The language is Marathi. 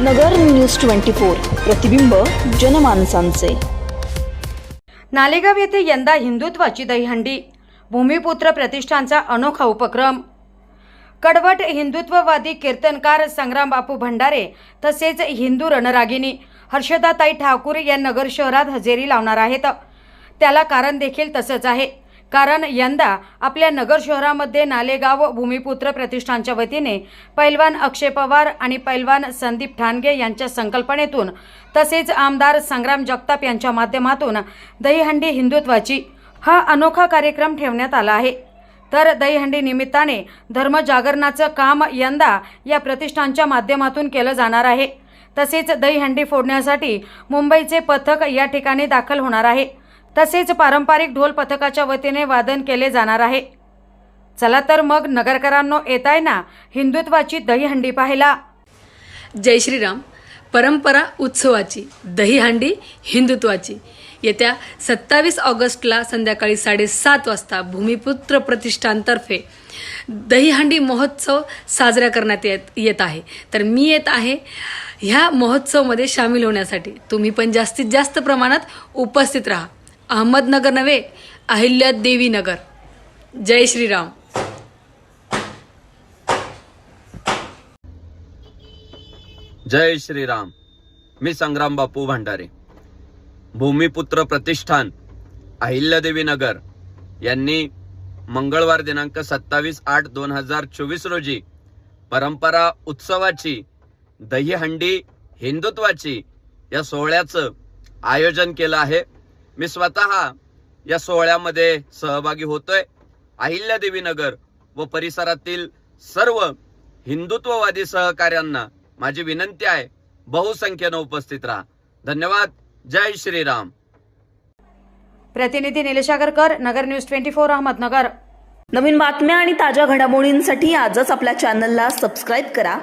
नगर न्यूज ट्वेंटी फोर प्रतिबिंब जनमानसांचे. नालेगाव येथे यंदा हिंदुत्वाची दहीहंडी भूमिपुत्र प्रतिष्ठानचा अनोखा उपक्रम. कडवट हिंदुत्ववादी कीर्तनकार संग्राम बापू भंडारे तसेच हिंदू रणरागिनी हर्षदाताई ठाकूर या नगर शहरात हजेरी लावणार आहेत. त्याला कारण देखील तसंच आहे. कारण यंदा आपल्या नगर शहरामध्ये नालेगाव भूमिपुत्र प्रतिष्ठानच्या वतीने पैलवान अक्षय पवार आणि पैलवान संदीप ठाणगे यांच्या संकल्पनेतून तसेच आमदार संग्राम जगताप यांच्या माध्यमातून दहीहंडी हिंदुत्वाची हा अनोखा कार्यक्रम ठेवण्यात आला आहे. तर दहीहंडी निमित्ताने धर्मजागरणाचं काम यंदा या प्रतिष्ठानच्या माध्यमातून केलं जाणार आहे. तसेच दहीहंडी फोडण्यासाठी मुंबईचे पथक या ठिकाणी दाखल होणार आहे. तसेच पारंपरिक ढोल पथकाच्या वतीने वादन केले जाणार आहे. चला तर मग नगरकरांनो येताय ना? हिंदुत्वाची दहीहंडी पाहायला. जय श्रीराम. परंपरा उत्सवाची दहीहंडी हिंदुत्वाची. येत्या सत्तावीस ऑगस्टला संध्याकाळी साडेसात वाजता भूमिपुत्र प्रतिष्ठानतर्फे दहीहंडी महोत्सव साजरा करण्यात येत येत आहे. तर मी येत आहे. ह्या महोत्सवमध्ये सामील होण्यासाठी तुम्ही पण जास्तीत जास्त प्रमाणात उपस्थित राहा. अहमदनगर नव्हे अहिल्या देवी नगर जय श्रीराम. जय श्रीराम. मी संग्राम बापू भंडारे. भूमिपुत्र प्रतिष्ठान अहिल्यादेवी नगर यांनी मंगळवार दिनांक सत्तावीस आठ दोन हजार चोवीस रोजी परंपरा उत्सवाची दहीहंडी हिंदुत्वाची या सोहळ्याचं आयोजन केलं आहे. मी स्वतः या सोहळ्यामध्ये सहभागी होतोय. अहिल्यादेवी नगर व परिसरातील सर्व हिंदुत्ववादी सहकाऱ्यांना माझी विनंती आहे बहुसंख्येनं उपस्थित राहा. धन्यवाद. जय श्रीराम. प्रतिनिधी Nilesh Agarkar Nagar news twenty four Ahmednagar. नवीन बातम्या आणि ताज्या घडामोडींसाठी आजच आपल्या चॅनलला सबस्क्राईब करा.